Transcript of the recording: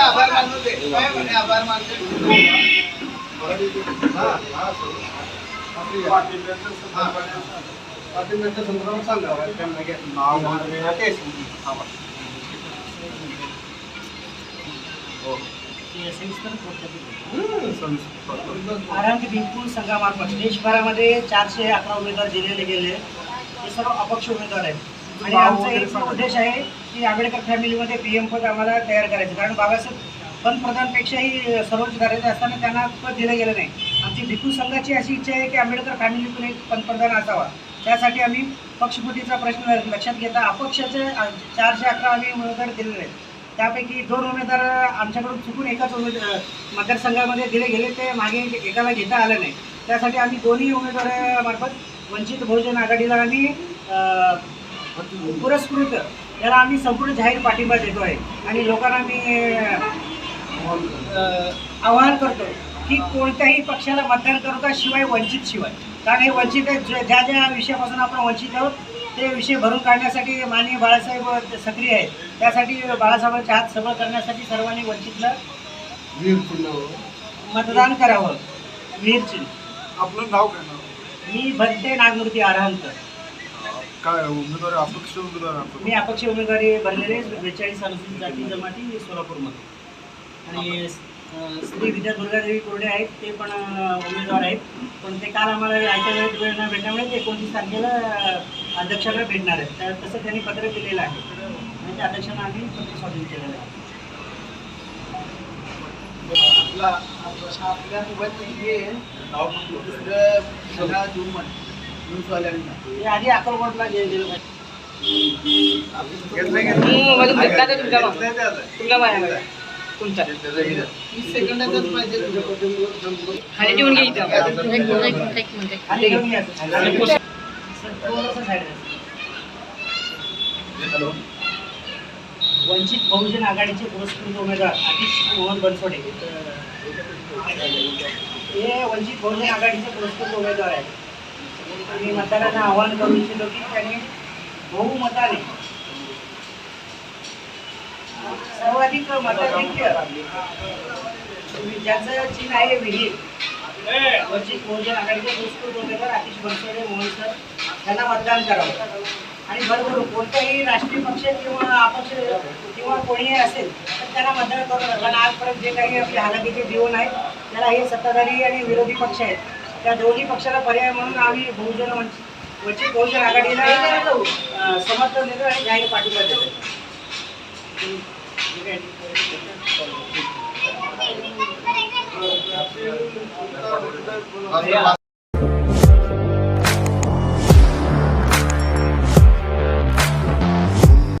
आभार मानतो काय म्हणे आभार संदर्भात सांगा त्यांना नाव तेच. बिलकुल संघामार्फत देशभरामध्ये चारशे अकरा उमेदवार दिलेले गेले हे सर्व अपक्ष उमेदवार आहेत आणि आमचा एक उद्देश आहे की आंबेडकर फॅमिलीमध्ये पी एम पद आम्हाला तयार करायचं. कारण बाबासाहेब पंतप्रधानपेक्षाही सर्वोच्च दर्जाचे असताना त्यांना पद दिलं गेलं नाही. आमची भिक्खू संघाची अशी इच्छा आहे की आंबेडकर फॅमिलीतून एक पंतप्रधान असावा. त्यासाठी आम्ही पक्षफुटीचा प्रश्न लक्षात घेता. अपक्षाचे चारशे अकरा आम्ही उमेदवार दिलेले आहेत त्यापैकी दोन उमेदवार आमच्याकडून चुकून एकाच उमेदवार मतदारसंघामध्ये दिले गेले. ते मागे एकाला घेता आलं नाही. त्यासाठी आम्ही दोन्ही उमेदवारामार्फत वंचित बहुजन आघाडीला आम्ही पुरस्कृत याला आम्ही संपूर्ण जाहीर पाठिंबा देतो आहे आणि लोकांना आम्ही अ, आवाहन करतो की कोणत्याही पक्षाला मतदान करता शिवाय वंचित शिवाय. कारण हे वंचित ज्या ज्या विषयापासून आपण वंचित आहोत ते विषय भरून काढण्यासाठी माननीय बाळासाहेब सक्रिय आहेत. त्यासाठी बाळासाहेबांच्या हात सबळ करण्यासाठी सर्वांनी वंचितला चिन्ह. मतदान करावं. वीरची आपलं नाव काय नाव? मी भरते नागमूर्ती आरहंत काय उमेदवार अपक्ष उमेदवार आपण? मी अपक्ष उमेदवारी भरलेले बेचाळीस अनुसूचित जाती जमाती सोलापूरमध्ये. आणि अं, श्री विद्या दुर्गादेवी कोरडे आहेत ते पण अं, उमेदवार आहेत. पण ते काल आम्हाला आयत्या वेळेत वेळ न भेटल्यामुळे ते एकोणतीस तारखेला अं, अध्यक्षाला भेटणार आहेत. तर तसं त्यांनी पत्र दिलेलं आहे. आणि त्या अध्यक्षांना आम्ही पत्र स्वाधीन केलेलं आहे. आपला आपल्यासोबत हे दुसरं सगळा जूम न्यूजवाल्यांना आधी अक्कलकोटला गे- पाहिजे मोबाईल घेतला तुमच्या तुमच्या तुमच्या तीस सेकंदातच पाहिजे खाली ठेवून घे इथं वंचित बहुजन आघाडीचे पुरस्कृत उमेदवार आतिश मोहन बनसोडे. हे वंचित बहुजन आघाडीचे पुरस्कृत उमेदवार आहेत. आणि मतदारांना आवाहन करू इच्छितो की त्यांनी बहुमताने सर्वाधिक मताधिक्य ज्याचं चिन्ह आहे विहीर वंचित बहुजन आघाडीचे पुरस्कृत उमेदवार आतिश बनसोडे मोहन सर यांना मतदान करावं. आणि बरोबर कोणताही राष्ट्रीय पक्ष किंवा अपक्ष किंवा कोणीही असेल तर त्यांना मतदान करू कारण आजपर्यंत जे काही आपले हालाकीचे जीवन आहे त्याला हे सत्ताधारी आणि विरोधी पक्ष आहेत त्या दोन्ही पक्षाला पर्याय म्हणून आम्ही बहुजन वंचित बहुजन आघाडीला समर्थन देतो आणि जाहीर पाठिंबा देतो ठीक आहे.